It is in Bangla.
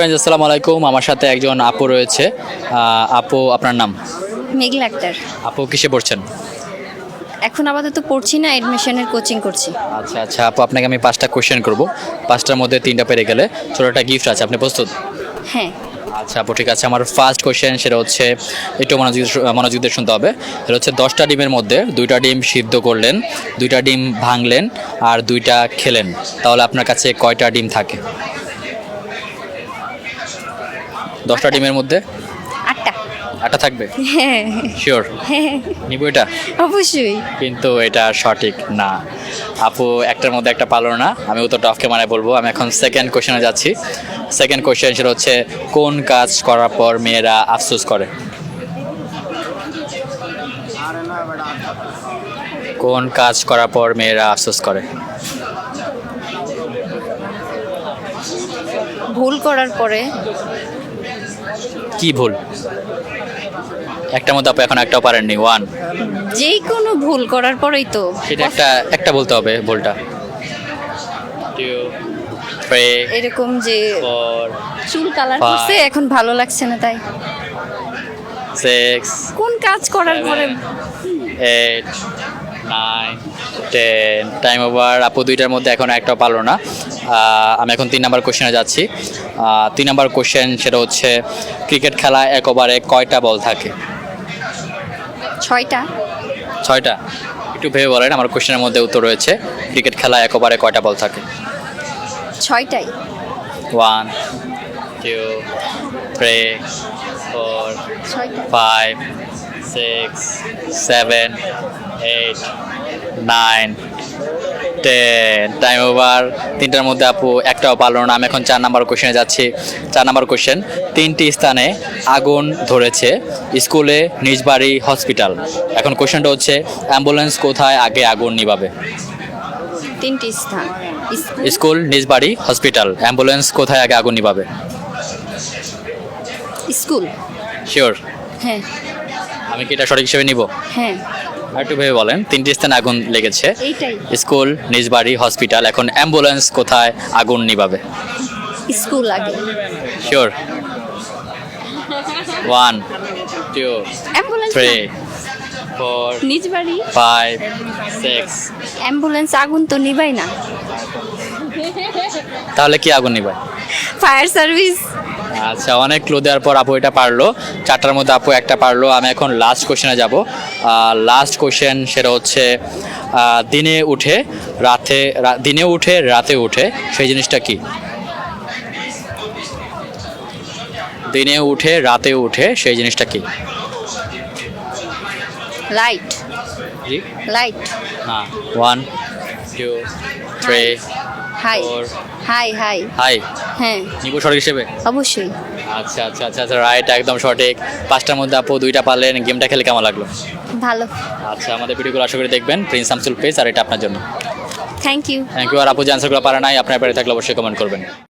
ফ্রেন্ডস আসসালামু আলাইকুম। আমার সাথে একজন আপু রয়েছে। আপু আপনার নাম? মেঘলা আক্তার। আপু কিসে পড়ছেন? এখন আপাতত পড়ছি না অ্যাডমিশনের কোচিং করছি। আচ্ছা আচ্ছা আপু আপনাকে আমি পাঁচটা কোশ্চেন করব। পাঁচটার মধ্যে তিনটা পেরে গেলে ছোটো একটা গিফট আছে আপনি প্রস্তুত? হ্যাঁ। আচ্ছা আপু ঠিক আছে। আমার ফার্স্ট কোশ্চেন সেটা হচ্ছে একটু মনোযোগ মনোযোগ দিয়ে শুনতে হবে। সেটা হচ্ছে দশটা ডিমের মধ্যে দুইটা ডিম সিদ্ধ করলেন দুইটা ডিম ভাঙলেন আর দুইটা খেলেন। তাহলে আপনার কাছে কয়টা ডিম থাকে? দশটা ডিমের মধ্যে? আটটা। আটটা থাকবে? হ্যাঁ। শিওর হ্যাঁ। নিব এটা? অবশ্যই। কিন্তু এটা সঠিক না। আপু একটার মধ্যে একটা পালো না। আমি উত্তরটা অফ ক্যামেরায় বলব। আমি এখন সেকেন্ড কোশ্চেনে যাচ্ছি। সেকেন্ড কোশ্চেন সেটা হচ্ছে কোন কাজ করার পর মেয়েরা আফসোস করে? কোন কাজ করার পর মেয়েরা আফসোস করে? ভুল করার পরে কি ভুল? একটার মধ্যে আপু এখন একটাও পারেননি ওয়ান যেই কোনো ভুল করার পরেই তো। সেটা একটা একটা বলতে হবে ভুলটা। এরকম যে চুল কালার করছে এখন ভালো লাগছে না তাই। সিক্স কোন কাজ করার পরে eight nine ten time over আপু দুইটার মধ্যে এখন একটা পারল না। আমি এখন তিন নাম্বার কোশ্চেনে যাচ্ছি। তিন নাম্বার কোশ্চেন সেটা হচ্ছে ক্রিকেট খেলা এক ওভারে কয়টা বল থাকে? ছয়টা। ছয়টা? একটু ভেবে বলেন আমার কোশ্চেনের মধ্যে উত্তর রয়েছে ক্রিকেট খেলা এক ওভারে কয়টা বল থাকে? ছয়টাই। One two three four five six seven eight nine ten time over তিনটার মধ্যে আপু একটাও পারল না। আমি এখন চার নাম্বার কোশ্চেনে যাচ্ছি। চার নাম্বার কোশ্চেন তিনটি স্থানে আগুন ধরেছে স্কুলে নিজ বাড়ি হসপিটাল এখন কোশ্চেনটা হচ্ছে অ্যাম্বুলেন্স কোথায় আগে আগুন নিভাবে? তিনটি স্থান। স্কুল, নিজ বাড়ি হসপিটাল অ্যাম্বুলেন্স কোথায় আগে আগুন নিভাবে? স্কুল। শিওর হ্যাঁ। আমি কি এটা সঠিক হিসেবে নিব? হ্যাঁ। একটু ভেবে বলেন তিনটি স্থানে আগুন লেগেছে। স্কুল নিজ বাড়ি হসপিটাল এখন অ্যাম্বুলেন্স কোথায় আগুন নিভাবে? স্কুল আগে। Sure one two ambulance three four নিজ বাড়ি। ফাইভ সিক্স অ্যাম্বুলেন্স আগুন তো নিবাই না। তাহলে কি আগুন নিভায় ফায়ার সার্ভিস। আচ্ছা অনেক ক্লু দেওয়ার পর আপু এটা পারল। চারটার মধ্যে আপু একটা পারল। আমি এখন লাস্ট কোশ্চেনে যাব। লাস্ট কোশ্চেন সেটা হচ্ছে দিনে উঠে রাতে দিনে উঠে রাতে উঠে সেই জিনিসটা কি? দিনে উঠে রাতে উঠে সেই জিনিসটা কি? লাইট লাইট হ্যাঁ one two three hi hi hi hi হ্যাঁ। নিবু সঠিক হিসেবে? অবশ্যই। আচ্ছা আচ্ছা আচ্ছা আচ্ছা রাইট একদম সঠিক। পাঁচটার মধ্যে আপু দুইটা পারলেন গেমটা খেলে কেমন লাগল? ভালো। আচ্ছা আমাদের ভিডিওগুলো আশা করি দেখবেন প্রিন্স শামসুল পেজ আর এটা আপনার জন্য। থ্যাংক ইউ থ্যাংক ইউ আর আপু যে আনসারগুলো পারে নাই আপনার বাড়ি থাকলে অবশ্যই কমেন্ট করবেন।